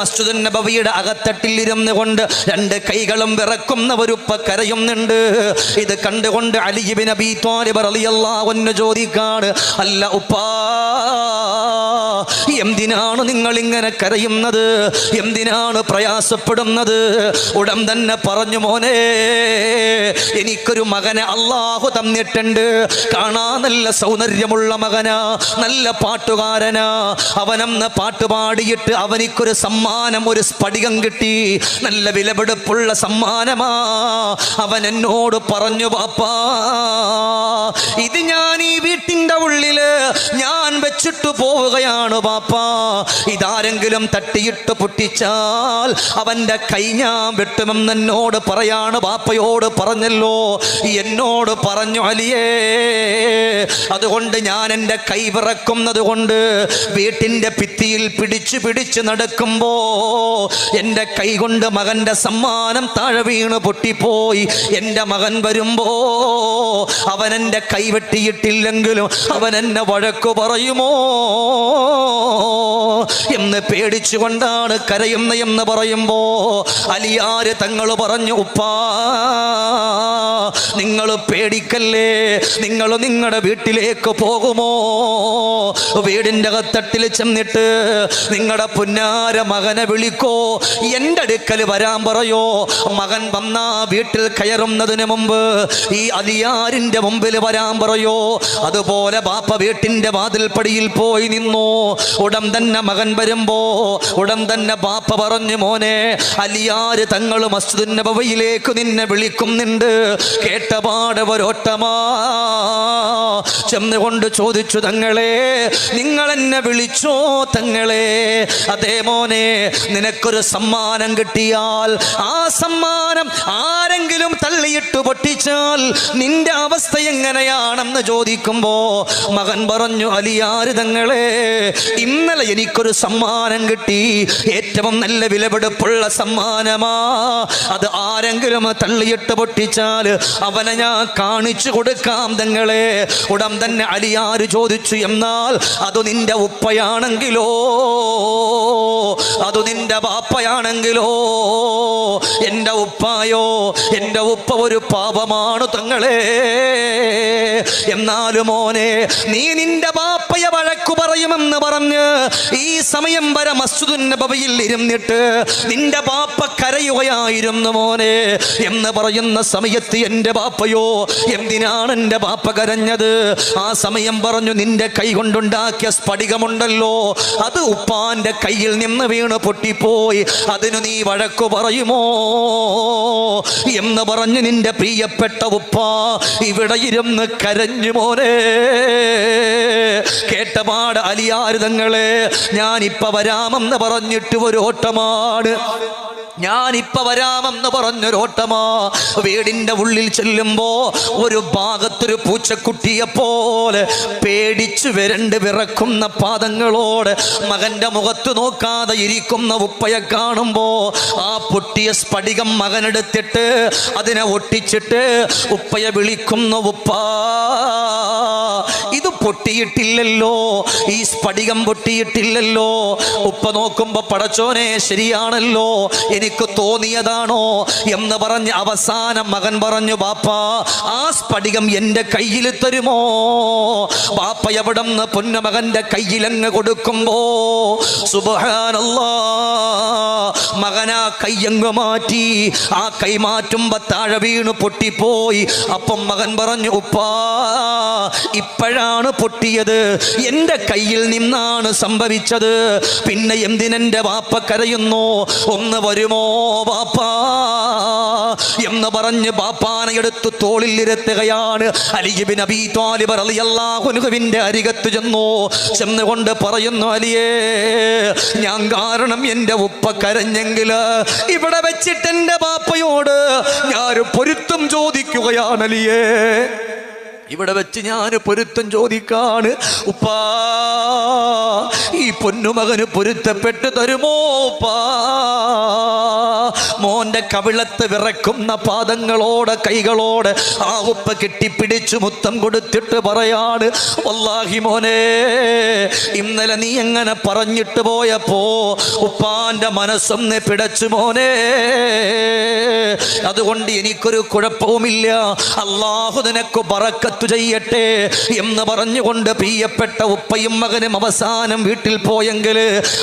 മസ്ജിദുൻ നബവിയുടെ അകത്തട്ടിൽ ഇരുന്ന് കൊണ്ട് രണ്ട് കൈകളും വിറക്കുന്ന ഒരു കരയുന്നുണ്ട്. ഇത് കണ്ടുകൊണ്ട് അലിബിൻ അബി ത്വാലിബ് റളിയല്ലാഹു അൻഹു ചോദിക്കാണ് അല്ല ഉപ്പാ എന്തിനാണ് നിങ്ങൾ ഇങ്ങനെ കരയുന്നത്? എന്തിനാണ് പ്രയാസപ്പെടുന്നത്? ഉടൻ തന്നെ പറഞ്ഞു മോനെ എനിക്കൊരു മകനെ അള്ളാഹു തന്നിട്ടുണ്ട്. കാണാൻ നല്ല സൗന്ദര്യമുള്ള മകനാ നല്ല പാട്ടുകാരനാ. അവനന്ന് പാട്ട് പാടിയിട്ട് അവനിക്കൊരു സമ്മാനം ഒരു സ്ഫടികം കിട്ടി. നല്ല വിലപിടിപ്പുള്ള സമ്മാനമാ. അവൻ എന്നോട് പറഞ്ഞു പാപ്പാ ഇത് ഞാൻ ഈ വീട്ടിന്റെ ഉള്ളിൽ ഞാൻ വെച്ചിട്ട് പോവുകയാണ് പാപ്പാ. ഇതാരെങ്കിലും തട്ടിയിട്ട് പൊട്ടിച്ചാൽ അവന്റെ കൈ ഞാൻ വെട്ടുമെന്ന് എന്നോട് പറയാണ് പാപ്പയോട് പറഞ്ഞല്ലോ. എന്നോട് പറഞ്ഞു അലിയേ അതുകൊണ്ട് ഞാൻ എന്റെ കൈ വിറക്കുന്നത് കൊണ്ട് വീട്ടിന്റെ ഭിത്തിയിൽ പിടിച്ചു പിടിച്ച് നടക്കുമ്പോ എന്റെ കൈകൊണ്ട് മകന്റെ സമ്മാനം താഴെ വീണ് പൊട്ടിപ്പോയി. എന്റെ മകൻ വരുമ്പോ അവൻ എന്റെ കൈവെട്ടിയിട്ടില്ലെങ്കിലും അവൻ എന്നെ വഴക്കു പറയുമോ? എന്ന് പേടിച്ചുകൊണ്ടാണ് കരയുന്ന എന്ന് പറയുമ്പോ അലിയാര് തങ്ങൾ പറഞ്ഞു ഉപ്പാ നിങ്ങൾ പേടിക്കല്ലേ? നിങ്ങൾ നിങ്ങളുടെ വീട്ടിലേക്ക് പോകുമോ? വീടിന്റെ അകത്തട്ടിൽ ചെന്നിട്ട് നിങ്ങളുടെ പുന്നാര മകനെ വിളിക്കോ? എന്റെ അടുക്കൽ വരാൻ പറയോ? മകൻ വന്നാ വീട്ടിൽ കയറുന്നതിന് മുമ്പ് ഈ അലിയാരിന്റെ മുമ്പിൽ വരാൻ പറയോ? അതുപോലെ ബാപ്പ വീട്ടിന്റെ വാതിൽപ്പടിയിൽ പോയി നിന്നു. ഉടൻ തന്നെ മകൻ വരുമ്പോ ഉടൻ തന്നെ ബാപ്പ പറഞ്ഞു മോനെ അലിയാര് തങ്ങൾ മസ്ജിദുൻ നബവയിലേക്ക് നിന്നെ വിളിക്കുന്നുണ്ട്. കേട്ടപാട് ഒരോട്ടമാ. ചെന്നുകൊണ്ട് ചോദിച്ചു തങ്ങളെ നിങ്ങൾ എന്നെ വിളിച്ചോ തങ്ങളെ? അതേ മോനെ നിനക്കൊരു സമ്മാനം കിട്ടിയാൽ ആ സമ്മാനം ആരെങ്കിലും തള്ളിയിട്ട് പൊട്ടിച്ചാൽ നിന്റെ അവസ്ഥ എങ്ങനെയാണെന്ന് ചോദിക്കുമ്പോ മകൻ പറഞ്ഞു അലിയാരിതങ്ങളെ ഇന്നലെ എനിക്കൊരു സമ്മാനം കിട്ടി. ഏറ്റവും നല്ല വിലപിടിപ്പുള്ള സമ്മാനമാ. അത് ആരെങ്കിലും തള്ളിയിട്ട് പൊട്ടിച്ചാൽ അവനെ ഞാൻ കാണിച്ചു കൊടുക്കാം തങ്ങളെ. ഉടൻ തന്നെ അലിയാർ ചോദിച്ചു എന്നാൽ അത് നിന്റെ ഉപ്പയാണെങ്കിലോ? അത് നിന്റെ ബാപ്പയാണെങ്കിലോ എന്റെ ഉപ്പായോ? എന്റെ ഉപ്പ ഒരു പാപമാണ് തങ്ങളെ. എന്നാലും മോനെ നീ നിന്റെ ബാപ്പയെ വഴക്കു പറയുമെന്ന് പറഞ്ഞ് ഈ സമയം വരെ മസ്ജിദുൻ നബവിയിൽ ഇരുന്നിട്ട് നിന്റെ ബാപ്പ കരയുകയായിരുന്നു മോനെ എന്ന് പറയുന്ന സമയത്ത് എന്റെ ബാപ്പയോ എന്തിനാണ് എന്റെ ബാപ്പ കരഞ്ഞത്? ആ സമയം പറഞ്ഞു നിന്റെ കൈ കൊണ്ടുണ്ടാക്കിയ സ്ഫടികമുണ്ടല്ലോ അത് ഉപ്പാന്റെ കയ്യിൽ നിന്ന് വീണ് പൊട്ടിപ്പോയി അതിനു നീ വഴക്കു പറയുമോ? എന്ന് പറഞ്ഞു നിന്റെ പ്രിയപ്പെട്ട ഉപ്പ ഇവിടെ ഇരുന്ന് കരഞ്ഞു മോനെ. കേട്ടപാട് അലിയാരുതങ്ങളെ ഞാനിപ്പ വരാമെന്ന് പറഞ്ഞിട്ട് ഒരു ഓട്ടമാണ് ഞാനിപ്പ വരാമെന്ന് പറഞ്ഞൊരോട്ടമാ. വീടിന്റെ ഉള്ളിൽ ചെല്ലുമ്പോ ഒരു ഭാഗത്തൊരു പൂച്ചക്കുട്ടിയെ പോലെ പേടിച്ചു വരണ്ട് വിറക്കുന്ന പാദങ്ങളോട് മകന്റെ മുഖത്ത് നോക്കാതെ ഇരിക്കുന്ന ഉപ്പയെ കാണുമ്പോ ആ പൊട്ടിയ സ്ഫടികം മകനെടുത്തിട്ട് അതിനെ ഒട്ടിച്ചിട്ട് ഉപ്പയെ വിളിക്കുന്ന ഉപ്പാ ഇത് പൊട്ടിയിട്ടില്ലല്ലോ. ഈ സ്ഫടികം പൊട്ടിയിട്ടില്ലല്ലോ. ഉപ്പ നോക്കുമ്പോ പടച്ചോനെ ശരിയാണല്ലോ. എനിക്ക് തോന്നിയതാണോ എന്ന് പറഞ്ഞ് അവസാനം മകൻ പറഞ്ഞു ബാപ്പ ആ സ്ഫടികം എന്റെ കയ്യിൽ തരുമോ? ബാപ്പ എവിടെന്ന് പൊന്നമകന്റെ കയ്യിലങ്ങ് കൊടുക്കുമ്പോ? സുബഹാനല്ലാ. മകനാ കയ്യങ്ങ് മാറ്റി. ആ കൈ മാറ്റുമ്പോ താഴെ വീണ് പൊട്ടിപ്പോയി. അപ്പം മകൻ പറഞ്ഞു ഉപ്പാ ഇപ്പോഴാണ് പൊട്ടിയത്. എന്റെ കയ്യിൽ നിന്നാണ് സംഭവിച്ചത്. പിന്നെ എന്തിനെന്റെ വാപ്പ കരയുന്നു? ഒന്ന് വരുമോ വാപ്പ? എന്ന് പറഞ്ഞ് ബാപ്പാനയെടുത്ത് തോളിൽ ഇരുത്തുകയാണ് അലിബിൻ അബി ത്വാലിബ് റളിയല്ലാഹു അൻഹുവിന്റെ അരികത്ത് ചെന്നു. ചെന്നുകൊണ്ട് പറയുന്നു അലിയേ ഞാൻ കാരണം എന്റെ ഉപ്പ കരഞ്ഞെങ്കിൽ ഇവിടെ വെച്ചിട്ട് എന്റെ ബാപ്പയോട് ഞാൻ പൊരുത്തം ചോദിക്കുകയാണ് അലിയേ. ഇവിടെ വെച്ച് ഞാൻ പൊരുത്തം ചോദിക്കാണ്. ഉപ്പാ ഈ പൊന്നുമകന് പൊരുത്തപ്പെട്ട് തരുമോ പാ മോന്റെ കവിളത്ത് വിറക്കുന്ന പാദങ്ങളോടെ കൈകളോടെ ആ ഉപ്പ കെട്ടിപ്പിടിച്ചു മുത്തം കൊടുത്തിട്ട് പറയാണ് വല്ലാഹി മോനെ ഇന്നലെ നീ എങ്ങനെ പറഞ്ഞിട്ട് പോയപ്പോ ഉപ്പാന്റെ മനസ്സൊന്ന് പിടച്ചു മോനെ? അതുകൊണ്ട് എനിക്കൊരു കുഴപ്പവുമില്ല. അള്ളാഹു നിനക്ക് പറക്കത്തു ചെയ്യട്ടെ എന്ന് പറഞ്ഞുകൊണ്ട് പ്രിയപ്പെട്ട ഉപ്പയും മകനും അവസാനം വീട്ടിൽ പോയെങ്കിൽ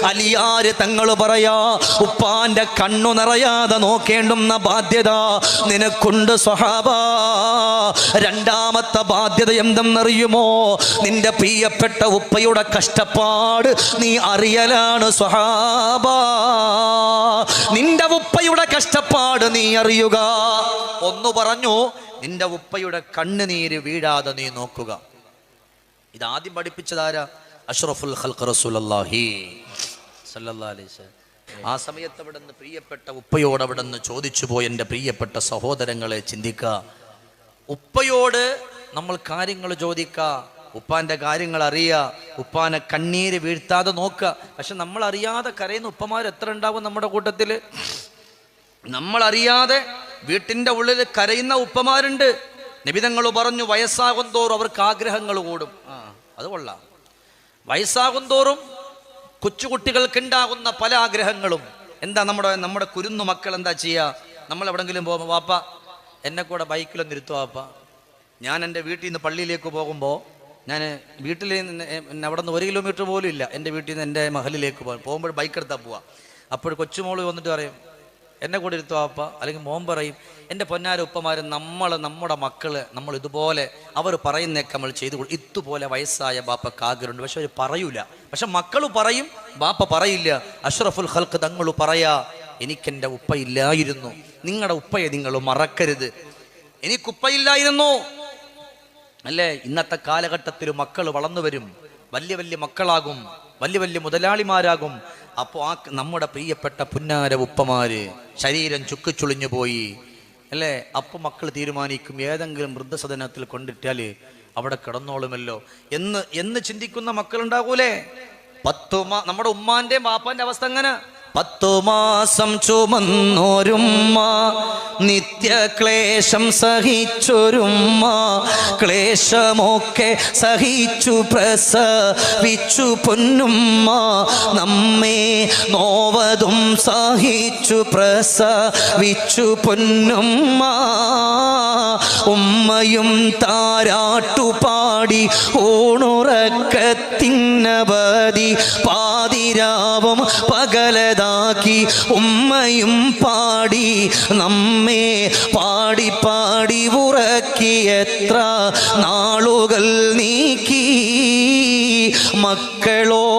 അലിയാര് തങ്ങൾ പറയാ ഉപ്പാന്റെ കണ്ണു നിറയാതെ നോക്കേണ്ടുന്ന ബാധ്യത നിനക്കുണ്ട് സ്വഹാബ. രണ്ടാമത്തെ ബാധ്യത എന്തെന്നറിയുമോ? നിന്റെ പ്രിയപ്പെട്ട ഉപ്പയുടെ കഷ്ടപ്പാട് നീ അറിയലാണ് സ്വഹാബ. നിന്റെ ഉപ്പയുടെ കഷ്ടപ്പാട് നീ അറിയുക. ഒന്ന് പറഞ്ഞു നിന്റെ ഉപ്പയുടെ കണ്ണുനീര് വീഴാതെ നീ നോക്കുക. ഇതാദ്യം പഠിപ്പിച്ചതാരാ? അഷ്റഫുൽ സല്ലല്ലാഹു അലൈഹി വസല്ലം. ആ സമയത്ത് അവിടെ നിന്ന് പ്രിയപ്പെട്ട ഉപ്പയോട് അവിടെ നിന്ന് ചോദിച്ചു പോയി എന്റെ പ്രിയപ്പെട്ട സഹോദരങ്ങളെ ചിന്തിക്കുക ഉപ്പയോട് നമ്മൾ കാര്യങ്ങൾ ചോദിക്കുക ഉപ്പാന്റെ കാര്യങ്ങൾ അറിയുക ഉപ്പാനെ കണ്ണീര് വീഴ്ത്താതെ നോക്കുക പക്ഷെ നമ്മൾ അറിയാതെ കരയുന്ന ഉപ്പമാർ എത്ര ഉണ്ടാവും നമ്മുടെ കൂട്ടത്തിൽ നമ്മൾ അറിയാതെ വീട്ടിന്റെ ഉള്ളിൽ കരയുന്ന ഉപ്പമാരുണ്ട്. നിബിതങ്ങൾ പറഞ്ഞു വയസ്സാകും തോറും അവർക്ക് ആഗ്രഹങ്ങൾ കൂടും. ആ അത് കൊള്ളാം. വയസ്സാകും തോറും കൊച്ചുകുട്ടികൾക്കുണ്ടാകുന്ന പല ആഗ്രഹങ്ങളും. എന്താ നമ്മുടെ നമ്മുടെ കുരുന്നു മക്കൾ എന്താ ചെയ്യുക നമ്മൾ എവിടെങ്കിലും പോകുമ്പോൾ വാപ്പ എന്നെ കൂടെ ബൈക്കിലൊന്ന് വാപ്പ. ഞാൻ എന്റെ വീട്ടിൽ നിന്ന് പള്ളിയിലേക്ക് പോകുമ്പോൾ ഞാൻ വീട്ടിൽ നിന്ന് അവിടെ നിന്ന് ഒരു കിലോമീറ്റർ പോലും ഇല്ല. എന്റെ വീട്ടിൽ നിന്ന് എന്റെ മഹലിലേക്ക് പോകും പോകുമ്പോൾ ബൈക്ക് എടുത്താൽ പോവാം. അപ്പോൾ കൊച്ചുമോൾ വന്നിട്ട് പറയും എന്നെ കൂടെ ഇരുത്തു അപ്പ അല്ലെങ്കിൽ മോൻ പറയും എന്റെ പൊന്നാര ഉപ്പമാരും നമ്മൾ നമ്മുടെ മക്കൾ നമ്മൾ ഇതുപോലെ അവർ പറയുന്നേക്ക് നമ്മൾ ചെയ്തു കൊടുക്കും ഇതുപോലെ വയസ്സായ ബാപ്പക്ക് ആഗ്രഹമുണ്ട് പക്ഷെ അവർ പറയൂല. പക്ഷെ മക്കൾ പറയും ബാപ്പ പറയില്ല. അഷ്റഫുൽ ഹൽക്ക് തങ്ങൾ പറയാ എനിക്കെന്റെ ഉപ്പയില്ലായിരുന്നു നിങ്ങളുടെ ഉപ്പയെ നിങ്ങൾ മറക്കരുത്. എനിക്കുപ്പയില്ലായിരുന്നു അല്ലേ? ഇന്നത്തെ കാലഘട്ടത്തിൽ മക്കൾ വളർന്നു വരും. വലിയ വലിയ മക്കളാകും. വലിയ വലിയ മുതലാളിമാരാകും. അപ്പോൾ ആ നമ്മുടെ പ്രിയപ്പെട്ട പുന്നാര ഉപ്പമാര് ശരീരം ചുക്കിച്ചുളിഞ്ഞു പോയി. അല്ലേ? അപ്പൊ മക്കൾ തീരുമാനിക്കും ഏതെങ്കിലും വൃദ്ധസദനത്തിൽ കൊണ്ടിട്ടാൽ അവിടെ കിടന്നോളുമല്ലോ. എന്ന് എന്ന് ചിന്തിക്കുന്ന മക്കളുണ്ടാകൂലേ ഉണ്ടാകൂലേ മാ നമ്മുടെ ഉമ്മാന്റെയും ബാപ്പാന്റെ അവസ്ഥ എങ്ങനെ? പത്തു മാസം ചുമന്നോരുമ്മ നിത്യക്ലേശം സഹിച്ചൊരുമ്മ ക്ലേശമൊക്കെ സഹിച്ചു പ്രസവിച്ചു പൊന്നുമ്മ നമ്മെ നോവതും സഹിച്ചു പ്രസവിച്ചു പൊന്നുമ്മ. ഉമ്മയും താരാട്ടുപാടി ഊണുറക്കത്തിനവധി പാതിരാവും പകലതാക്കി ഉമ്മയും പാടി നമ്മെ പാടി പാടി ഉറക്കി എത്ര നാളുകൾ നീക്കി. മക്കളോ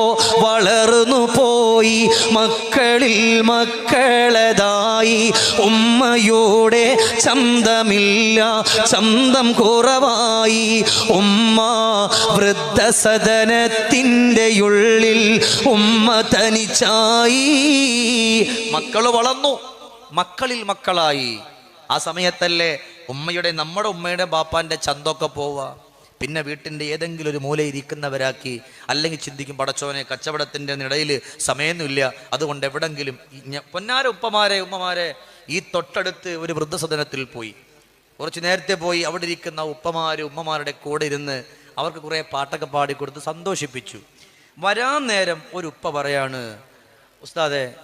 മക്കളിൽ മക്കളതായി. ഉമ്മയോടെ ചന്തമില്ല ചന്തം കുറവായി. ഉമ്മ വൃദ്ധസദനത്തിന്റെ ഉള്ളിൽ ഉമ്മ തനിച്ചായി. മക്കൾ വളർന്നു മക്കളിൽ മക്കളായി. ആ സമയത്തല്ലേ ഉമ്മയുടെ നമ്മുടെ ഉമ്മയുടെ ബാപ്പാന്റെ ചന്തൊക്കെ പോവുക. പിന്നെ വീട്ടിന്റെ ഏതെങ്കിലും ഒരു മൂലയിരിക്കുന്നവരാക്കി അല്ലെങ്കിൽ ചിന്തിക്കും പടച്ചോനെ കച്ചവടത്തിന്റെ ഇടയിൽ സമയമൊന്നുമില്ല. അതുകൊണ്ട് എവിടെങ്കിലും പൊന്നാര ഉപ്പമാരെ ഉമ്മമാരെ ഈ തൊട്ടടുത്ത് ഒരു വൃദ്ധസദനത്തിൽ പോയി. കുറച്ച് നേരത്തെ പോയി അവിടെ ഇരിക്കുന്ന ഉപ്പമാര് ഉമ്മമാരുടെ കൂടെ ഇരുന്ന് അവർക്ക് കുറേ പാട്ടൊക്കെ പാടിക്കൊടുത്ത് സന്തോഷിപ്പിച്ചു. വരാൻ നേരം ഒരു ഉപ്പ പറയാണ് ഉസ്താദെ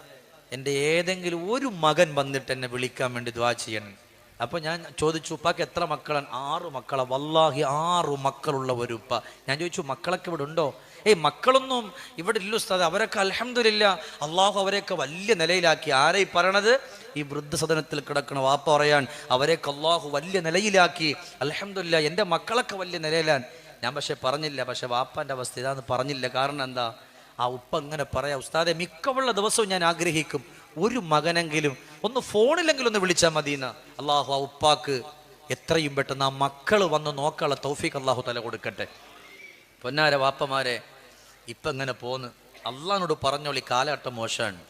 എന്റെ ഏതെങ്കിലും ഒരു മകൻ വന്നിട്ട് എന്നെ വിളിക്കാൻ വേണ്ടി ദ്വാ ചെയ്യണം. അപ്പോൾ ഞാൻ ചോദിച്ചു ഉപ്പാക്ക് എത്ര മക്കളാണ് ആറ് മക്കളെ. വല്ലാഹി ആറു മക്കളുള്ള ഒരു ഉപ്പ. ഞാൻ ചോദിച്ചു മക്കളൊക്കെ ഇവിടെ ഉണ്ടോ? ഏയ് മക്കളൊന്നും ഇവിടെ ഇല്ല ഉസ്താദ്. അവരൊക്കെ അലഹമില്ല അള്ളാഹു അവരെയൊക്കെ വലിയ നിലയിലാക്കി. ആരെ പറയണത്? ഈ വൃദ്ധസദനത്തിൽ കിടക്കണ വാപ്പ പറയാൻ അവരെയൊക്കെ അള്ളാഹു വലിയ നിലയിലാക്കി. അലഹമില്ല എന്റെ മക്കളൊക്കെ വലിയ നിലയിലാണ്. ഞാൻ പക്ഷെ പറഞ്ഞില്ല പക്ഷെ വാപ്പാന്റെ അവസ്ഥ ഇതാന്ന് പറഞ്ഞില്ല. കാരണം എന്താ? ആ ഉപ്പ അങ്ങനെ പറയാം ഉസ്താദെ മിക്കവുള്ള ദിവസവും ഞാൻ ആഗ്രഹിക്കും. ഒരു മകനെങ്കിലും ഒന്ന് ഫോണിലെങ്കിലും ഒന്ന് വിളിച്ചാൽ മതിയെന്ന്. അള്ളാഹു ആ ഉപ്പാക്ക് എത്രയും പെട്ടെന്ന് ആ മക്കൾ വന്ന് നോക്കാനുള്ള തൗഫീഖ് അള്ളാഹു തല കൊടുക്കട്ടെ. പൊന്നാര വാപ്പമാരെ ഇപ്പം ഇങ്ങനെ പോന്ന്? അള്ളഹാനോട് പറഞ്ഞോളി കാലഘട്ടം മോശാണ്.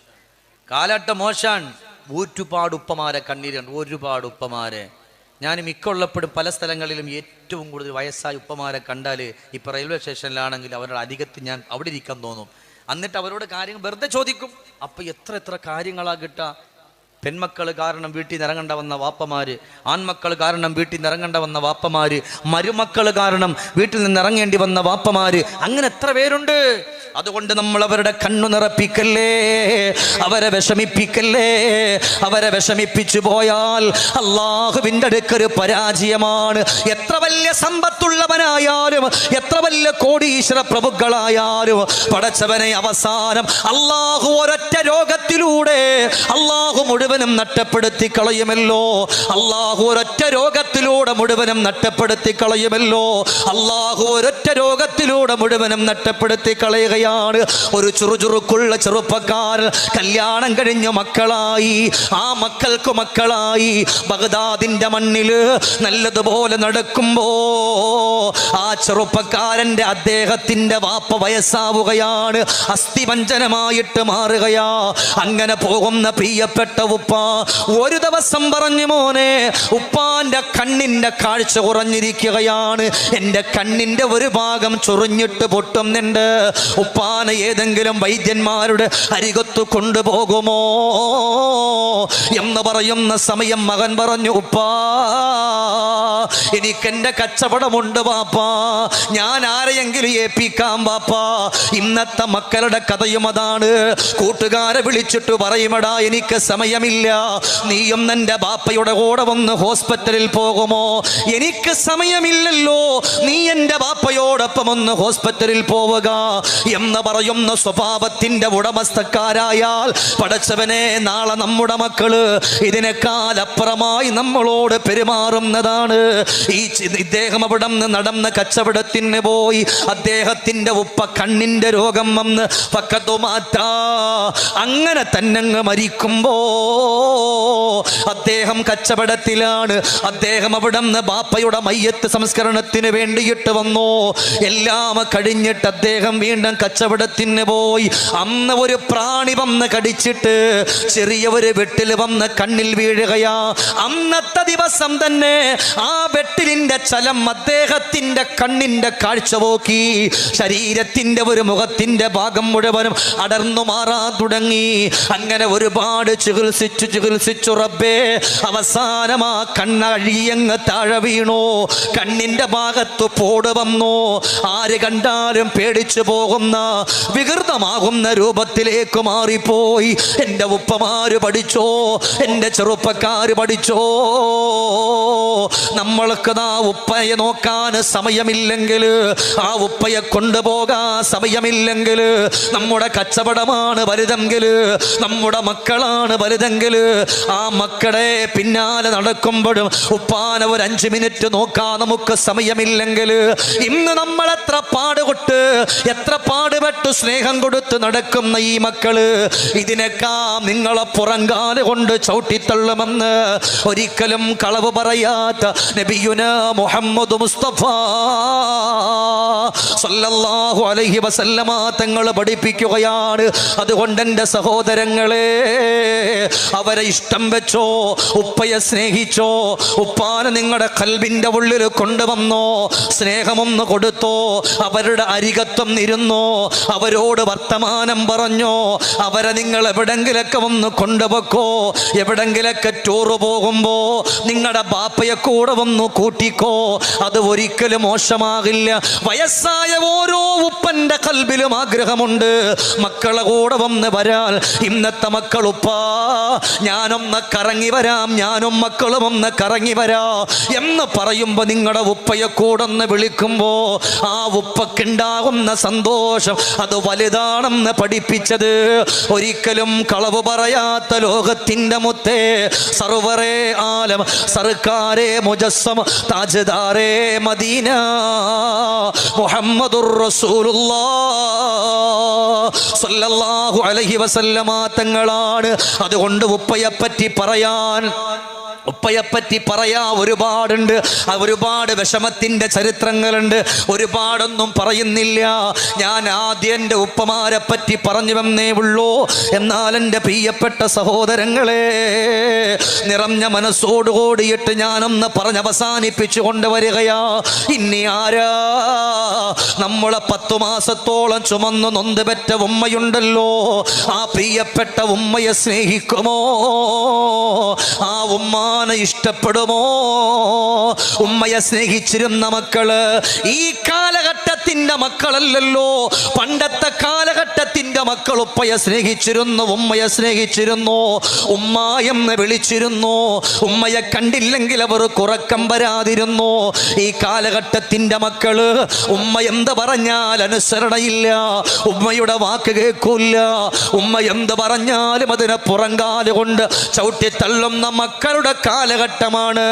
കാലഘട്ടം മോശാണ്. ഒരുപാട് ഉപ്പമാരെ കണ്ണീരുണ്ട് ഒരുപാട് ഉപ്പമാരെ. ഞാൻ മിക്കുള്ളപ്പോഴും പല സ്ഥലങ്ങളിലും ഏറ്റവും കൂടുതൽ വയസ്സായ ഉപ്പമാരെ കണ്ടാൽ ഇപ്പോൾ റെയിൽവേ സ്റ്റേഷനിലാണെങ്കിൽ അവരുടെ അധികത്തിൽ ഞാൻ അവിടെ ഇരിക്കാൻ തോന്നും. എന്നിട്ട് അവരോട് കാര്യങ്ങൾ വെറുതെ ചോദിക്കും. അപ്പം എത്ര എത്ര കാര്യങ്ങളാ കിട്ടുക പെൺമക്കൾ കാരണം വീട്ടിൽ നിറങ്ങണ്ട വന്ന വാപ്പമാര് ആൺമക്കൾ കാരണം വീട്ടിൽ നിറങ്ങണ്ട വന്ന വാപ്പമാര് മരുമക്കൾ കാരണം വീട്ടിൽ നിന്ന് ഇറങ്ങേണ്ടി വന്ന വാപ്പമാര് അങ്ങനെ എത്ര പേരുണ്ട്? അതുകൊണ്ട് നമ്മൾ അവരുടെ കണ്ണു നിറപ്പിക്കല്ലേ? അവരെ വിഷമിപ്പിക്കല്ലേ? അവരെ വിഷമിപ്പിച്ചു പോയാൽ അള്ളാഹുവിന്റെ അടുക്കൊരു പരാജയമാണ്. എത്ര വലിയ സമ്പത്തുള്ളവനായാലും എത്ര വലിയ കോടീശ്വര പ്രഭുക്കളായാലും പടച്ചവനെ അവസാനം അള്ളാഹു ഒരൊറ്റ രോഗത്തിലൂടെ അള്ളാഹു മുഴുവനും നട്ടപ്പെടുത്തി കളയുമല്ലോ അള്ളാഹു ഒരൊറ്റ രോഗത്തിലൂടെ മുഴുവനും നട്ടപ്പെടുത്തി കളയുമല്ലോ അള്ളാഹു ഒരൊറ്റ രോഗത്തിലൂടെ മുഴുവനും നട്ടപ്പെടുത്തി കളയുകയാണ് ഒരു ചുറുചുറുക്കുള്ള ചെറുപ്പക്കാരൻ കല്യാണം കഴിഞ്ഞ മക്കളായി. ആ മക്കൾക്ക് മക്കളായി. ബഗ്ദാദിന്റെ മണ്ണിൽ നല്ലതുപോലെ നടക്കുമ്പോ ആ ചെറുപ്പക്കാരന്റെ അദ്ദേഹത്തിന്റെ വാപ്പ വയസ്സാവുകയാണ്. അസ്ഥിവഞ്ചനമായിട്ട് മാറുകയാ. അങ്ങനെ പോകുന്ന പ്രിയപ്പെട്ട ഉപ്പ ഒരു ദിവസം പറഞ്ഞു മോനെ ഉപ്പാന്റെ കണ്ണിന്റെ കാഴ്ച കുറഞ്ഞിരിക്കുകയാണ്. എന്റെ കണ്ണിന്റെ ഒരു ഭാഗം ചൊറിഞ്ഞിട്ട് പൊട്ടുന്നുണ്ട്. ഉപ്പാനെ ഏതെങ്കിലും വൈദ്യന്മാരുടെ അരികത്തു കൊണ്ടുപോകുമോ എന്ന് പറയുന്ന സമയം മകൻ പറഞ്ഞു ഉപ്പാ എനിക്കെന്റെ കച്ചവടമുണ്ട് പാപ്പാ ഞാൻ ആരെയെങ്കിലും ഏൽപ്പിക്കാം പാപ്പാ ഇന്നത്തെ മക്കളുടെ കഥയും അതാണ്. കൂട്ടുകാരെ വിളിച്ചിട്ട് പറയുമടാ എനിക്ക് സമയമില്ല. നീയും നിന്റെ ബാപ്പയുടെ കൂടെ വന്ന് ഹോസ്പിറ്റലിൽ പോകുമോ? എനിക്ക് സമയമില്ലല്ലോ. നീ എന്റെ ബാപ്പയോടൊപ്പം ഒന്ന് ഹോസ്പിറ്റലിൽ പോവുക. എന്ന് പറയുന്ന സ്വഭാവത്തിന്റെ ഉടമസ്ഥക്കാരായാൽ പടച്ചവനെ നാളെ നമ്മുടെ മക്കൾ ഇതിനേക്കാളപ്പുറമായി നമ്മളോട് പെരുമാറുന്നതാണ്. ഈ ഇദ്ദേഹം അവിടെ നിന്ന് നടന്ന കച്ചവടത്തിന് പോയി അദ്ദേഹത്തിന്റെ ഉപ്പ കണ്ണിന്റെ രോഗം വന്ന് പക്കത്തു മാറ്റാ അങ്ങനെ തന്നങ്ങ് മരിക്കുമ്പോ അദ്ദേഹം കച്ചവടത്തിലാണ്. അദ്ദേഹം അവിടെ നിന്ന് ബാപ്പയുടെ മയ്യത്ത് സംസ്കരണത്തിന് വേണ്ടിയിട്ട് വന്നു. എല്ലാം കഴിഞ്ഞിട്ട് അദ്ദേഹം വീണ്ടും കച്ചവടത്തിന് പോയി. അന്ന് ഒരു പ്രാണി വന്ന് കടിച്ചിട്ട് ചെറിയ ഒരു വെട്ടിൽ വന്ന് കണ്ണിൽ വീഴുകയാ. അന്നത്തെ ദിവസം തന്നെ ആ വെട്ടിലിന്റെ ചലം അദ്ദേഹത്തിന്റെ കണ്ണിന്റെ കാഴ്ച പോക്കി ശരീരത്തിന്റെ ഒരു മുഖത്തിന്റെ ഭാഗം മുഴുവനും അടർന്നു മാറാൻ തുടങ്ങി. അങ്ങനെ ഒരുപാട് ചികിത്സിച്ചു ചികിത്സിച്ചു റബ്ബേ. അവസാനം ആ കണ്ണഴിയങ്ങ് താഴെ വീണു. കണ്ണിന്റെ ഭാഗത്ത് പോട് വന്നു. ആര് കണ്ടാലും പേടിച്ചു പോകുന്ന വികൃതമാകുന്ന രൂപത്തിലേക്ക് മാറിപ്പോയി. എന്റെ ഉപ്പമാര് പഠിച്ചോ? എന്റെ ചെറുപ്പക്കാര് പഠിച്ചോ? നമ്മൾക്ക് ആ ഉപ്പയെ നോക്കാൻ സമയമില്ലെങ്കിൽ ആ ഉപ്പയെ കൊണ്ടുപോകാൻ സമയമില്ലെങ്കിൽ നമ്മുടെ കച്ചവടമാണ് വലുതെങ്കിൽ നമ്മുടെ മക്കളാണ് വലുതെങ്കിൽ ആ മക്കളെ പിന്നാലെ നടക്കുമ്പോഴും ഉപ്പാന ഒരു അഞ്ച് മിനിറ്റ് നോക്കാൻ നമുക്ക് സമയമില്ലെങ്കിൽ ഇന്ന് നമ്മൾ എത്ര പാടുകൊട്ട് എത്ര പാടുപെട്ട് സ്നേഹം കൊടുത്ത് നടക്കുന്ന ഈ മക്കൾ. ഇതിനേക്കാ നിങ്ങളെ പുറങ്കാൽ കൊണ്ട് ചവിട്ടിത്തള്ളുമെന്ന് ഒരിക്കലും കളവ് പറയാത്ത നബിയുന മുഹമ്മദ് മുസ്തഫ സല്ലല്ലാഹു അലൈഹി വസല്ലമ തങ്ങൾ പഠിപ്പിക്കുകയാണ്. അതുകൊണ്ട് എന്റെ സഹോദരങ്ങളെ അവരെ ഇഷ്ടം വെച്ചോ ഉപ്പയെ സ്നേഹിച്ചോ ഉപ്പാനെ നിങ്ങളുടെ കൽവിന്റെ ഉള്ളിൽ കൊണ്ടുവന്നോ സ്നേഹമൊന്ന് കൊടുത്തോ അവരുടെ അരികത്വം ഇരുന്നോ അവരോട് വർത്തമാനം പറഞ്ഞോ അവരെ നിങ്ങൾ എവിടെങ്കിലൊക്കെ ഒന്ന് കൊണ്ടുവെക്കോ എവിടെങ്കിലൊക്കെ ടൂറ് പോകുമ്പോ നിങ്ങളുടെ ബാപ്പയെ കൂടെ ഒന്ന് കൂട്ടിക്കോ. അത് ഒരിക്കലും മോശമാകില്ല. വയസ്സായ ഓരോ ഉപ്പന്റെ കൽബിലും ആഗ്രഹമുണ്ട്. മക്കളെ കൂടെ വന്ന് വരാൻ. ഇന്നത്തെ മക്കൾ ഉപ്പാ ഞാനൊന്ന് കറങ്ങി വരാം. ഞാനും മക്കളും ഒന്ന് കറങ്ങി വരാ. എന്ന് പറയുമ്പോൾ നിങ്ങളുടെ ഉപ്പയെ കൂടെ ഒന്ന് വിളിക്കുമ്പോ ആ ഉപ്പക്കുണ്ടാകുന്ന സന്തോഷം അത് വലുതാണെന്ന് പഠിപ്പിച്ചത്. ഒരിക്കലും കളവ് പറയാത്ത ലോകത്തിന്റെ മുത്തേ സർവറേ ആലം സർക്കാരെ മുജസ്സം താജ്ദാരേ മദീന മുഹമ്മദുർ റസൂലുള്ളാഹ് സല്ലല്ലാഹു അലൈഹി വസല്ലമ തങ്ങളാണ്. അതുകൊണ്ട് ഉപ്പയെപ്പറ്റി പറയാൻ ഉപ്പയെപ്പറ്റി പറയാ ഒരുപാടുണ്ട്. ഒരുപാട് വിഷമത്തിന്റെ ചരിത്രങ്ങളുണ്ട്. ഒരുപാടൊന്നും പറയുന്നില്ല. ഞാൻ ആദ്യം എന്റെ ഉപ്പമാരെ പറ്റി പറഞ്ഞു വന്നേ ഉള്ളൂ. എന്നാൽ എന്റെ പ്രിയപ്പെട്ട സഹോദരങ്ങളെ നിറഞ്ഞ മനസ്സോട് കൂടിയിട്ട് ഞാനൊന്ന് പറഞ്ഞ് അവസാനിപ്പിച്ചു കൊണ്ടുവരികയാ. ഇനി ആരാ? നമ്മളെ പത്തു മാസത്തോളം ചുമന്ന് നൊന്ത് പെറ്റ ഉമ്മയുണ്ടല്ലോ. ആ പ്രിയപ്പെട്ട ഉമ്മയെ സ്നേഹിക്കുമോ? ആ ഉമ്മാനെ ഇഷ്ടപ്പെടുമോ? ഉമ്മയെ സ്നേഹിച്ചിരുന്ന മക്കൾ ഈ കാലഘട്ടത്തിന്റെ മക്കളല്ലല്ലോ. പണ്ടത്തെ കാലഘട്ടത്തിന്റെ മക്കൾ ഉപ്പയെ സ്നേഹിച്ചിരുന്നു ഉമ്മയെ സ്നേഹിച്ചിരുന്നു ഉമ്മ എന്ന് വിളിച്ചിരുന്നു. ഉമ്മയെ കണ്ടില്ലെങ്കിൽ അവർ കുറക്കം വരാതിരുന്നു. ഈ കാലഘട്ടത്തിന്റെ മക്കൾ ഉമ്മ എന്ത് പറഞ്ഞാൽ അനുസരണയില്ല. ഉമ്മയുടെ വാക്ക് കേൾക്കൂല ഉമ്മ എന്ത് പറഞ്ഞാലും അതിനെ പുറങ്കാലുകൊണ്ട് കൊണ്ട് ചവിട്ടി തള്ളുന്ന മക്കളുടെ കാലഘട്ടമാണ്.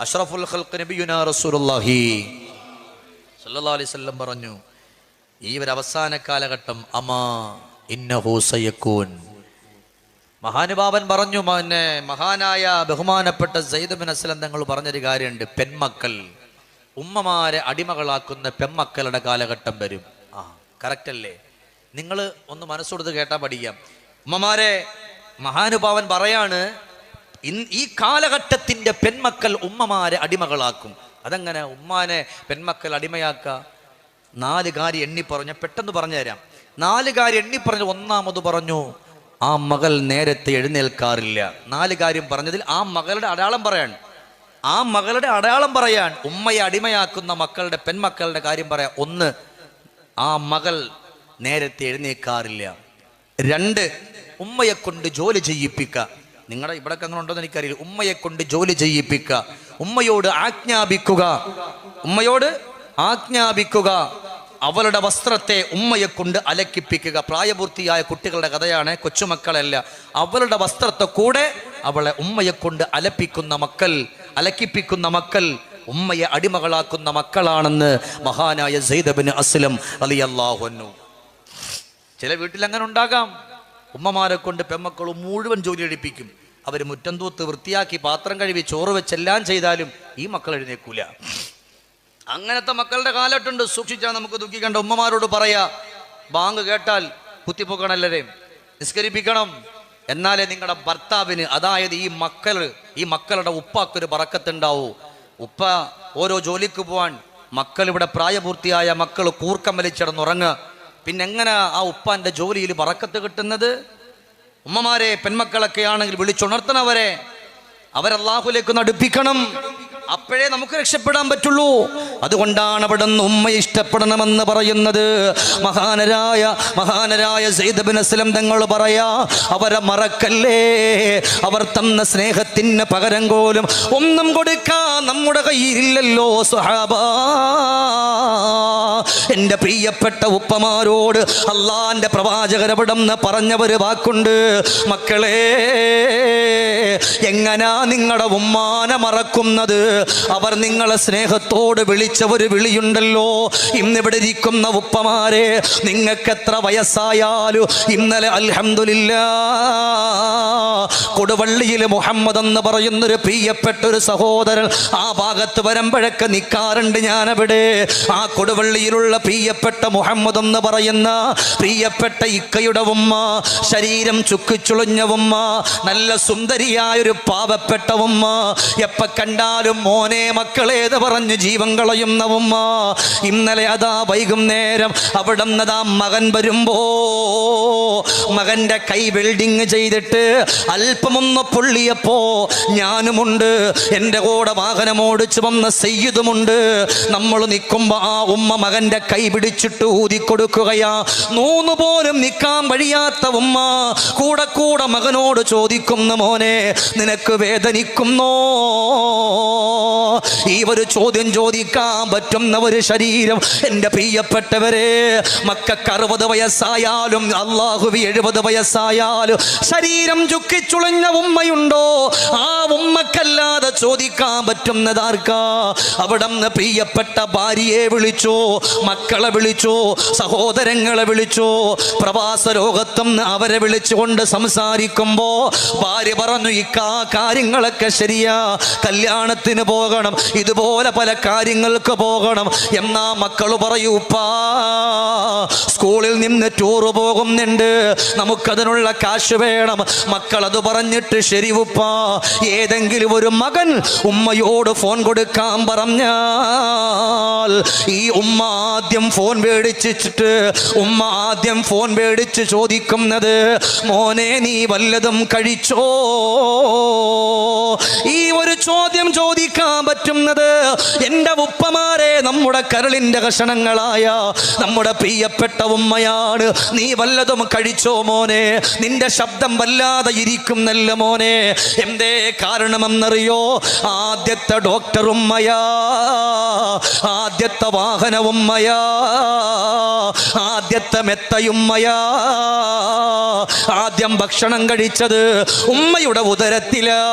അഷ്റഫുൽ ഖൽഖ് നബിയുനാ റസൂലുള്ളാഹി. സല്ലല്ലാഹു അലൈഹി വസല്ലം പറഞ്ഞു ഈ ഒരു അവസാന കാലഘട്ടം അമാ ഇന്നഹു ഹൂസയക്കൂൻ മഹാനുഭാവൻ പറഞ്ഞു പിന്നെ മഹാനായ ബഹുമാനപ്പെട്ട സയ്യിദ് ബിൻ അസ്ലം തങ്ങൾ പറഞ്ഞൊരു കാര്യമുണ്ട്. പെൺമക്കൾ ഉമ്മമാരെ അടിമകളാക്കുന്ന പെൺമക്കളുടെ കാലഘട്ടം വരും. ആ കറക്റ്റ് അല്ലേ? നിങ്ങൾ ഒന്ന് മനസ്സോടുത്ത് കേട്ടാൽ പഠിക്കാം. ഉമ്മമാരെ മഹാനുഭാവൻ പറയാണ് ഈ കാലഘട്ടത്തിന്റെ പെൺമക്കൾ ഉമ്മമാരെ അടിമകളാക്കും. അതെങ്ങനെ ഉമ്മാനെ പെൺമക്കൾ അടിമയാക്ക. നാല് കാര്യം എണ്ണി പറഞ്ഞ പെട്ടെന്ന് പറഞ്ഞു തരാം. നാല് കാര്യം എണ്ണി പറഞ്ഞു ഒന്നാമത് പറഞ്ഞു ആ മകൾ നേരത്തെ എഴുന്നേൽക്കാറില്ല. നാല് കാര്യം പറഞ്ഞതിൽ ആ മകളുടെ അടയാളം പറയാൻ. ആ മകളുടെ അടയാളം പറയാൻ. ഉമ്മയെ അടിമയാക്കുന്ന മക്കളുടെ പെൺമക്കളുടെ കാര്യം പറയാൻ. ഒന്ന് ആ മകൾ നേരത്തെ എഴുന്നേൽക്കാറില്ല. രണ്ട് ഉമ്മയെ കൊണ്ട് ജോലി ചെയ്യിപ്പിക്ക. നിങ്ങളുടെ ഇവിടെ അങ്ങനെ ഉണ്ടോ എന്ന് എനിക്കറിയില്ല. ഉമ്മയെ കൊണ്ട് ജോലി ചെയ്യിപ്പിക്ക. ഉമ്മയോട് ആജ്ഞാപിക്കുക. ഉമ്മയോട് ആജ്ഞാപിക്കുക. അവളുടെ വസ്ത്രത്തെ ഉമ്മയെ കൊണ്ട് അലക്കിപ്പിക്കുക. പ്രായപൂർത്തിയായ കുട്ടികളുടെ കഥയാണ് കൊച്ചുമക്കളല്ല. അവളുടെ വസ്ത്രത്തെ കൂടെ അവളെ ഉമ്മയെ കൊണ്ട് അലപ്പിക്കുന്ന മക്കൾ അലക്കിപ്പിക്കുന്ന മക്കൾ ഉമ്മയെ അടിമകളാക്കുന്ന മക്കളാണെന്ന് മഹാനായ സൈദബിന് അസ്ലം അലി അള്ളാഹുന്നു ചില വീട്ടിൽ അങ്ങനെ ഉണ്ടാകാം. ഉമ്മമാരെ കൊണ്ട് പെമ്മക്കളും മുഴുവൻ ജോലി എടുപ്പിക്കും. അവർ മുറ്റം തൂത്ത് വൃത്തിയാക്കി പാത്രം കഴുകി ചോറ് വെച്ചെല്ലാം ചെയ്താലും ഈ മക്കൾ എഴുന്നേക്കൂല. അങ്ങനത്തെ മക്കളുടെ കാലത്തുണ്ട് സൂക്ഷിച്ചാൽ നമുക്ക് ദുഃഖിക്കേണ്ട ഉമ്മമാരോട് പറയാ ബാങ്ക് കേട്ടാൽ കുത്തിപ്പൊക്കണല്ലേ നിസ്കരിപ്പിക്കണം. എന്നാലേ നിങ്ങളുടെ ഭർത്താവിന് അതായത് ഈ മക്കൾ ഈ മക്കളുടെ ഉപ്പാക്കൊരു പറക്കത്തുണ്ടാവൂ. ഉപ്പ ഓരോ ജോലിക്ക് പോവാൻ മക്കൾ ഇവിടെ പ്രായപൂർത്തിയായ മക്കൾ കൂർക്കം വലിച്ചിടന്നുറങ്ങുക പിന്നെ എങ്ങനെ ആ ഉപ്പാന്റെ ജോലിയിൽ പറക്കത്ത് കിട്ടുന്നത്? ഉമ്മമാരെ പെൺമക്കളൊക്കെ ആണെങ്കിൽ വിളിച്ചുണർത്തണവരെ. അവരല്ലാഹുലേക്ക് നടുപ്പിക്കണം. അപ്പോഴേ നമുക്ക് രക്ഷപ്പെടാൻ പറ്റുള്ളൂ. അതുകൊണ്ടാണ് അവിടെ നിന്ന് ഉമ്മ ഇഷ്ടപ്പെടണമെന്ന് പറയുന്നത്. മഹാനരായ മഹാനരായ സൈദബിൻ അസ്ലം തങ്ങൾ പറയാ അവരെ മറക്കല്ലേ? അവർ തന്ന സ്നേഹത്തിന് പകരം പോലും ഒന്നും കൊടുക്കാൻ നമ്മുടെ കയ്യിലില്ലല്ലോ സുഹാബ എന്റെ പ്രിയപ്പെട്ട ഉപ്പമാരോട് അള്ളാന്റെ പ്രവാചകരവിടം പറഞ്ഞവര് വാക്കുണ്ട്. മക്കളെ എങ്ങനാ നിങ്ങളുടെ ഉമ്മാനെ മറക്കുന്നത്? അവർ നിങ്ങളെ സ്നേഹത്തോട് വിളിച്ച ഒരു വിളിയുണ്ടല്ലോ. ഇന്നിവിടെ ഇരിക്കുന്ന ഉപ്പമാരെ നിങ്ങൾക്ക് എത്ര വയസ്സായാലും ഇന്നലെ അൽഹമില്ല കൊടുവള്ളിയിൽ മുഹമ്മദ് എന്ന് പറയുന്നൊരു പ്രിയപ്പെട്ട ഒരു സഹോദരൻ ആ ഭാഗത്ത് വരുമ്പോഴൊക്കെ നിൽക്കാറുണ്ട് ഞാനവിടെ. ആ കൊടുവള്ളിയിലുള്ള പ്രിയപ്പെട്ട മുഹമ്മദ് എന്ന് പറയുന്ന പ്രിയപ്പെട്ട ഇക്കയുടെ ഉമ്മ ശരീരം ചുക്കിച്ചുളിഞ്ഞ ഉമ്മ നല്ല സുന്ദരിയായൊരു പാവപ്പെട്ട ഉമ്മ. എപ്പ കണ്ടാലും മോനെ മക്കളേത് പറഞ്ഞ് ജീവൻ കളയുന്ന ഉമ്മ ഇന്നലെ അതാ വൈകുന്നേരം അവിടെ നിന്നതാ മകൻ വരുമ്പോ മകന്റെ കൈ വെൽഡിങ് ചെയ്തിട്ട് അല്പമൊന്ന് പൊള്ളിയപ്പോ ഞാനുമുണ്ട് എന്റെ കൂടെ വാഹനം ഓടിച്ചു വന്ന സെയ്യുതുമുണ്ട് നമ്മൾ നിൽക്കുമ്പോ ആ ഉമ്മ മകന്റെ കൈ പിടിച്ചിട്ട് ഊതിക്കൊടുക്കുകയാ. നൂന്ന് പോലും നിൽക്കാൻ വഴിയാത്ത ഉമ്മ കൂടെ കൂടെ മകനോട് ചോദിക്കുന്ന മോനെ നിനക്ക് വേദനിക്കുന്നോ? ഈ ഒരു ചോദ്യം ചോദിക്കാൻ പറ്റുന്ന ഒരു ശരീരം. എന്റെ പ്രിയപ്പെട്ടവരെ മക്കൾക്ക് അറുപത് വയസ്സായാലും അള്ളാഹുവി എഴുപത് വയസ്സായാലും ശരീരം ചുക്കിച്ചുളഞ്ഞ ഉമ്മയുണ്ടോ? ആ ഉമ്മക്കല്ലാതെ ചോദിക്കാൻ പറ്റുന്നതാർക്കാ അവിടെ നിന്ന് പ്രിയപ്പെട്ട ഭാര്യയെ വിളിച്ചോ മക്കളെ വിളിച്ചോ സഹോദരങ്ങളെ വിളിച്ചോ പ്രവാസ ലോകത്തും അവരെ വിളിച്ചുകൊണ്ട് സംസാരിക്കുമ്പോ ഭാര്യ പറഞ്ഞു ഇക്കാ കാര്യങ്ങളൊക്കെ ശരിയാ. കല്യാണത്തിന് പോകണം. ഇതുപോലെ പല കാര്യങ്ങൾക്ക് പോകണം. എന്നാ മക്കൾ പറയൂപ്പാ സ്കൂളിൽ നിന്ന് ടൂറ് പോകുന്നുണ്ട്. നമുക്കതിനുള്ള കാശ് വേണം. മക്കൾ അത് പറഞ്ഞിട്ട് ശരി ഉപ്പാ ഏതെങ്കിലും ഒരു മകൻ ഉമ്മയോട് ഫോൺ കൊടുക്കാൻ പറഞ്ഞാൽ ഈ ഉമ്മ ആദ്യം ഫോൺ മേടിച്ചിട്ട് ഉമ്മ ആദ്യം ഫോൺ മേടിച്ച് ചോദിക്കുന്നത് മോനെ നീ വല്ലതും കഴിച്ചോ? പറ്റുന്നത്? എന്റെ ഉപ്പമാരെ നമ്മുടെ കരളിന്റെ കഷണങ്ങളായ നമ്മുടെ പ്രിയപ്പെട്ട ഉമ്മയാണ്. നീ വല്ലതും കഴിച്ചോ മോനെ? നിന്റെ ശബ്ദം വല്ലാതെ ഇരിക്കുന്നല്ല മോനെ. എന്തേ കാരണമെന്നറിയോ? ആദ്യത്തെ ഡോക്ടർ ഉമ്മയാ. ആദ്യത്തെ വാഹന ഉമ്മയാ. ആദ്യത്തെ മെത്തയുമ്മയാ. ആദ്യം ഭക്ഷണം കഴിച്ചത് ഉമ്മയുടെ ഉദരത്തിലാണ്.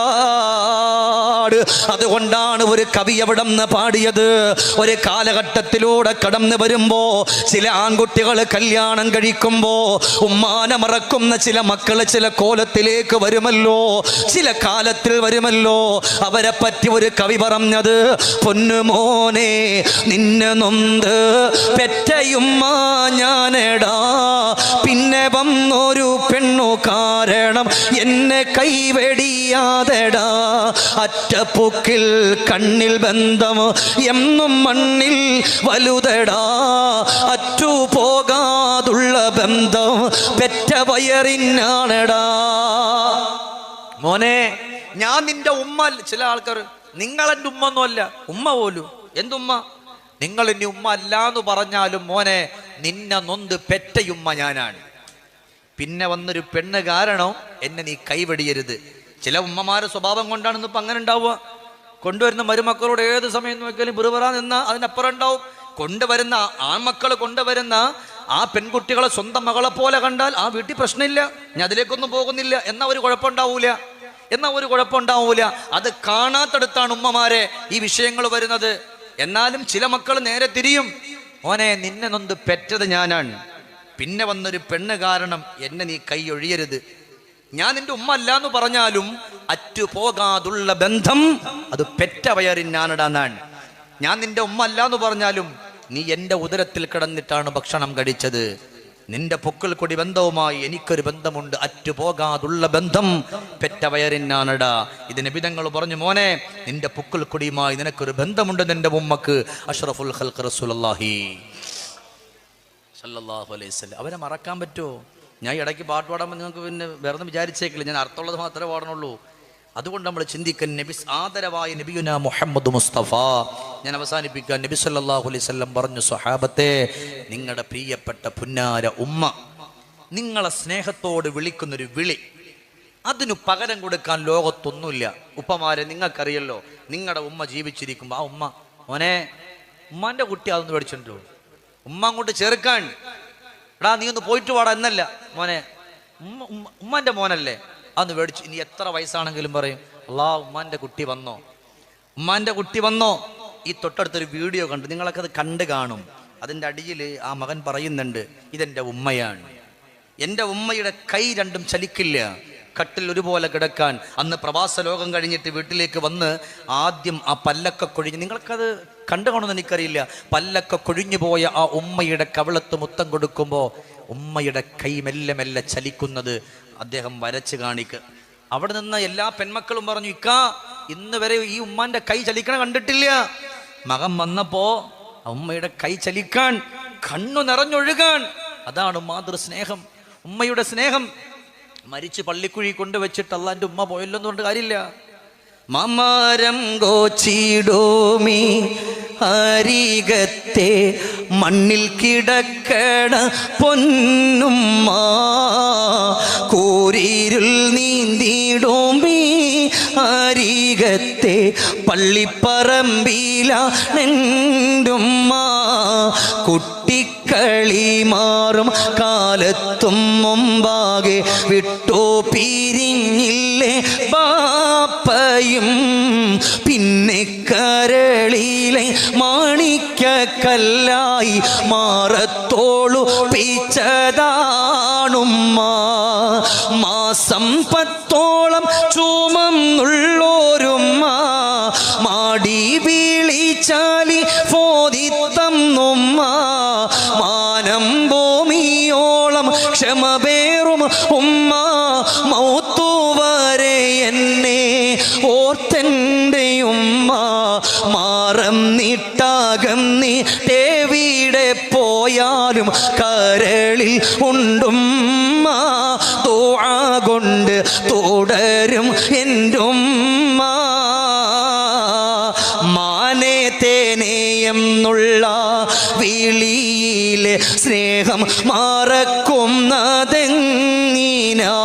അതുകൊണ്ടാണ് ഒരു കവി എവിടെ നിന്ന് പാടിയത്? ഒരു കാലഘട്ടത്തിലൂടെ കടന്നു വരുമ്പോ ചില ആൺകുട്ടികൾ കല്യാണം കഴിക്കുമ്പോ ഉമ്മാനെ മറക്കുന്ന ചില മക്കൾ ചില കോലത്തിലേക്ക് വരുമല്ലോ? ചില കാലത്തിൽ വരുമല്ലോ? അവരെ പറ്റി ഒരു കവി പറഞ്ഞത് പൊന്നുമോനെ നിന്നെ നൊന്ത് പെറ്റയുമ്മ ഞാനെടാ പിന്നെ വന്നൊരു പെണ്ണു കാരണം എന്നെ കൈവെടിയാതെടാ. അറ്റപ്പുക്കിൽ കണ്ണിൽ ബന്ധമോ എന്നും മണ്ണിൽ വലുതടാ. അറ്റു പോകാതുള്ള ബന്ധം പെറ്റ വയറിനാണടാ. മോനെ ഞാൻ നിന്റെ ഉമ്മ ചില ആൾക്കാർ നിങ്ങൾ എന്റെ ഉമ്മ ഒന്നുമല്ല ഉമ്മ പോലും. എന്തുമ്മ? നിങ്ങൾ ഇനി ഉമ്മ അല്ല എന്ന് പറഞ്ഞാലും മോനെ നിന്നെ നൊന്ത് പെറ്റയുമ്മ ഞാനാണ്. പിന്നെ വന്നൊരു പെണ്ണ് കാരണം എന്നെ നീ കൈവടിയരുത് ചില ഉമ്മമാരുടെ സ്വഭാവം കൊണ്ടാണ് ഇന്നിപ്പോ അങ്ങനെ ഉണ്ടാവുക. കൊണ്ടുവരുന്ന മരുമക്കളോട് ഏത് സമയം നോക്കിയാലും ബിറുപറ നിന്ന് അതിനപ്പുറം ഉണ്ടാവും കൊണ്ടുവരുന്ന ആൺമക്കൾ കൊണ്ടുവരുന്ന ആ പെൺകുട്ടികളെ സ്വന്തം മകളെ പോലെ കണ്ടാൽ ആ വീട്ടിൽ പ്രശ്നമില്ല. ഞാൻ അതിലേക്കൊന്നും പോകുന്നില്ല. എന്നാ ഒരു കുഴപ്പമുണ്ടാവൂല. എന്നാ ഒരു കുഴപ്പമുണ്ടാവൂല. അത് കാണാത്തടുത്താണ് ഉമ്മമാരെ ഈ വിഷയങ്ങൾ വരുന്നത്. എന്നാലും ചില മക്കൾ നേരെ തിരിയും. ഓനെ നിന്നെ നൊന്ത് പെറ്റത് ഞാനാണ്. പിന്നെ വന്നൊരു പെണ്ണ് കാരണം എന്നെ നീ കൈ ഒഴിയരുത്. ഞാൻ നിന്റെ ഉമ്മ അല്ല എന്ന് പറഞ്ഞാലും അറ്റുപോകാതുള്ള ബന്ധം അത് പെറ്റ വയറിൻ ഞാനിടാന്നാണ് ഞാൻ നിന്റെ ഉമ്മ അല്ല എന്ന് പറഞ്ഞാലും നീ എന്റെ ഉദരത്തിൽ കിടന്നിട്ടാണ് ഭക്ഷണം കഴിച്ചത്. നിന്റെ പൊക്കിൾ കൊടി ബന്ധവുമായി എനിക്കൊരു ബന്ധമുണ്ട്. അറ്റുപോകാതുള്ള ബന്ധം പെറ്റ വയറിനാണിടാ ഇതിന് വിധങ്ങൾ പറഞ്ഞു മോനെ നിന്റെ പൊക്കിൾ കൊടിയുമായി നിനക്കൊരു ബന്ധമുണ്ട് നിന്റെ ഉമ്മക്ക്. അഷ്റഫുൽ ഹൽഖ് വസല്ലം. അവരെ മറക്കാൻ പറ്റുമോ? ഞാൻ ഇടയ്ക്ക് പാട്ട് പാടുമ്പോൾ നിങ്ങൾക്ക് പിന്നെ വെറുതെ വിചാരിച്ചേക്കില്ല. ഞാൻ അർത്ഥമുള്ളത് മാത്രമേ പാടണുള്ളൂ. അതുകൊണ്ട് നമ്മൾ ചിന്തിക്കാൻ നബി ആദരവായ നബിയുന മുഹമ്മദ് മുസ്തഫ. ഞാൻ അവസാനിപ്പിക്കാൻ നബി സല്ലാഹു അലൈഹി വസല്ലം പറഞ്ഞു സ്വഹാബത്തെ നിങ്ങളുടെ പ്രിയപ്പെട്ട പുന്നാര ഉമ്മ നിങ്ങളെ സ്നേഹത്തോട് വിളിക്കുന്നൊരു വിളി. അതിനു പകരം കൊടുക്കാൻ ലോകത്തൊന്നുമില്ല. ഉപ്പമാരെ നിങ്ങൾക്കറിയല്ലോ നിങ്ങളുടെ ഉമ്മ ജീവിച്ചിരിക്കുമ്പോൾ ആ ഉമ്മ മോനെ ഉമ്മാന്റെ കുട്ടി അതൊന്ന് മേടിച്ചിട്ടുണ്ടോ ഉമ്മ അങ്ങോട്ട് ചേർക്കാൻ. എടാ നീ ഒന്ന് പോയിട്ട് വാടാ എന്നല്ല. മോനെ ഉമ്മന്റെ ഉമ്മ- ഉമ്മാന്റെ മോനല്ലേ. അതൊന്ന് മേടിച്ചു ഇനി എത്ര വയസ്സാണെങ്കിലും പറയും അള്ളാ ഉമ്മാന്റെ കുട്ടി വന്നോ? ഉമ്മാന്റെ കുട്ടി വന്നോ? ഈ തൊട്ടടുത്തൊരു വീഡിയോ കണ്ടു നിങ്ങളൊക്കെ അത് കണ്ട് കാണും. അതിന്റെ അടിയിൽ ആ മകൻ പറയുന്നുണ്ട് ഇതെന്റെ ഉമ്മയാണ്. എന്റെ ഉമ്മയുടെ കൈ രണ്ടും ചലിക്കില്ല. കട്ടിൽ ഒരുപോലെ കിടക്കാൻ അന്ന് പ്രവാസ ലോകം കഴിഞ്ഞിട്ട് വീട്ടിലേക്ക് വന്ന് ആദ്യം ആ പല്ലൊക്കെ കൊഴിഞ്ഞ് നിങ്ങൾക്കത് കണ്ടു കാണുമെന്ന് എനിക്കറിയില്ല. പല്ലൊക്കെ കൊഴിഞ്ഞു പോയ ആ ഉമ്മയുടെ കവിളത്ത് മുത്തം കൊടുക്കുമ്പോൾ ഉമ്മയുടെ കൈ മെല്ലെ മെല്ലെ ചലിക്കുന്നത് അദ്ദേഹം വരച്ച് കാണിക്കുക അവിടെ നിന്ന് എല്ലാ പെൺമക്കളും പറഞ്ഞു ഇക്കാ ഇന്ന് വരെ ഈ ഉമ്മാന്റെ കൈ ചലിക്കണ കണ്ടിട്ടില്ല. മകൻ വന്നപ്പോ ഉമ്മയുടെ കൈ ചലിക്കാൻ കണ്ണു നിറഞ്ഞൊഴുകാൻ. അതാണ് മാതൃസ്നേഹം ഉമ്മയുടെ സ്നേഹം മരിച്ച് പള്ളിക്കുഴി കൊണ്ടുവച്ചിട്ട് അള്ളാന്റെ ഉമ്മ പോയല്ലോന്ന് പറഞ്ഞ കാര്യമില്ല. മമാരം ഗോച്ചിടോമി അരികത്തെ മണ്ണിൽ കിടക്കണ പൊന്നുമ്മ കൂരിരുൾ നീന്തിടോമി അരികത്തെ പള്ളിപ്പറമ്പില നെണ്ടുമ്മ കുട്ടിക്കളി മാറും. കാലത്തും മുമ്പാകെ വിട്ടോ പിരിഞ്ഞില്ലേ പാപ്പയും പിന്നെ കരളിലെ മാണിക്കല്ലായി മാറത്തോളു പിച്ചതാണുമ്മ. മാസം പത്തോളം ചുമന്നുള്ളോരുമ്മ പോയാലും കരളിൽ ഉണ്ടും തോഴ തുടരും ഉമ്മ മാനേ തേനേയെന്നുള്ള വിളിയിലെ സ്നേഹം മറക്കുന്നതെങ്ങിനാ?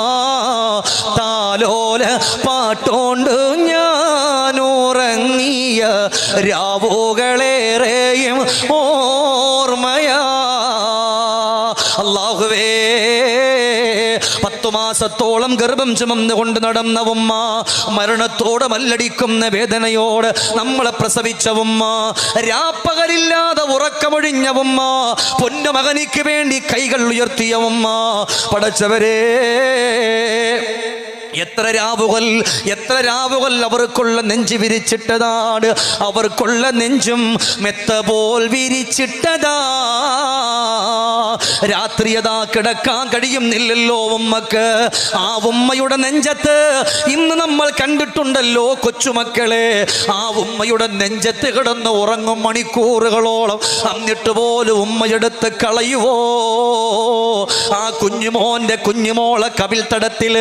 താലോല പാട്ടോണ്ട് ഞാൻ ഉറങ്ങിയ രാവുകളേറെയും ഓർമ്മയാ പത്തു മാസത്തോളം ഗർഭം ചുമന്നുകൊണ്ട് നടന്ന ഉമ്മ മരണത്തോടെ മല്ലടിക്കുന്ന വേദനയോട് നമ്മളെ പ്രസവിച്ച ഉമ്മ രാപ്പകലില്ലാതെ ഉറക്കമൊഴിഞ്ഞ ഉമ്മ പൊന്നുമകനിക്ക് വേണ്ടി കൈകൾ ഉയർത്തിയ ഉമ്മ പടച്ചവരേ. എത്ര രാവുകൾ എത്ര രാവുകൾ അവർക്കുള്ള നെഞ്ച് വിരിച്ചിട്ടതാണ് അവർക്കുള്ള നെഞ്ചും മെത്ത പോൽ വിരിച്ചിട്ടതാ. രാത്രി അതാ കിടക്കാൻ കഴിയുന്നില്ലല്ലോ ഉമ്മക്ക്. ആ ഉമ്മയുടെ നെഞ്ചത്ത് ഇന്ന് നമ്മൾ കണ്ടിട്ടുണ്ടല്ലോ കൊച്ചുമക്കളെ. ആ ഉമ്മയുടെ നെഞ്ചത്ത് കിടന്ന് ഉറങ്ങും മണിക്കൂറുകളോളം. എന്നിട്ട് പോലും ഉമ്മയെടുത്ത് കളയുവോ? ആ കുഞ്ഞുമോന്റെ കുഞ്ഞുമോളെ കവിൽ തടത്തിൽ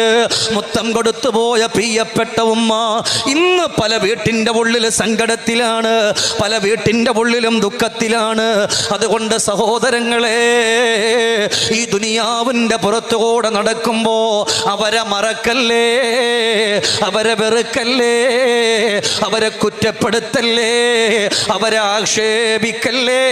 മുത്തം കൊടുത്തു പോയ പ്രിയപ്പെട്ട ഉമ്മ ഇന്ന് പല വീട്ടിന്റെ ഉള്ളിൽ സങ്കടത്തിലാണ് പല വീട്ടിന്റെ ഉള്ളിലും ദുഃഖത്തിലാണ്. അതുകൊണ്ട് സഹോദരങ്ങളെ ഈ ദുനിയാവിന്റെ പുറത്തുകൂടെ നടക്കുമ്പോൾ അവരെ മറക്കല്ലേ? അവരെ വെറുക്കല്ലേ? അവരെ കുറ്റപ്പെടുത്തല്ലേ? അവരെ ആക്ഷേപിക്കല്ലേ?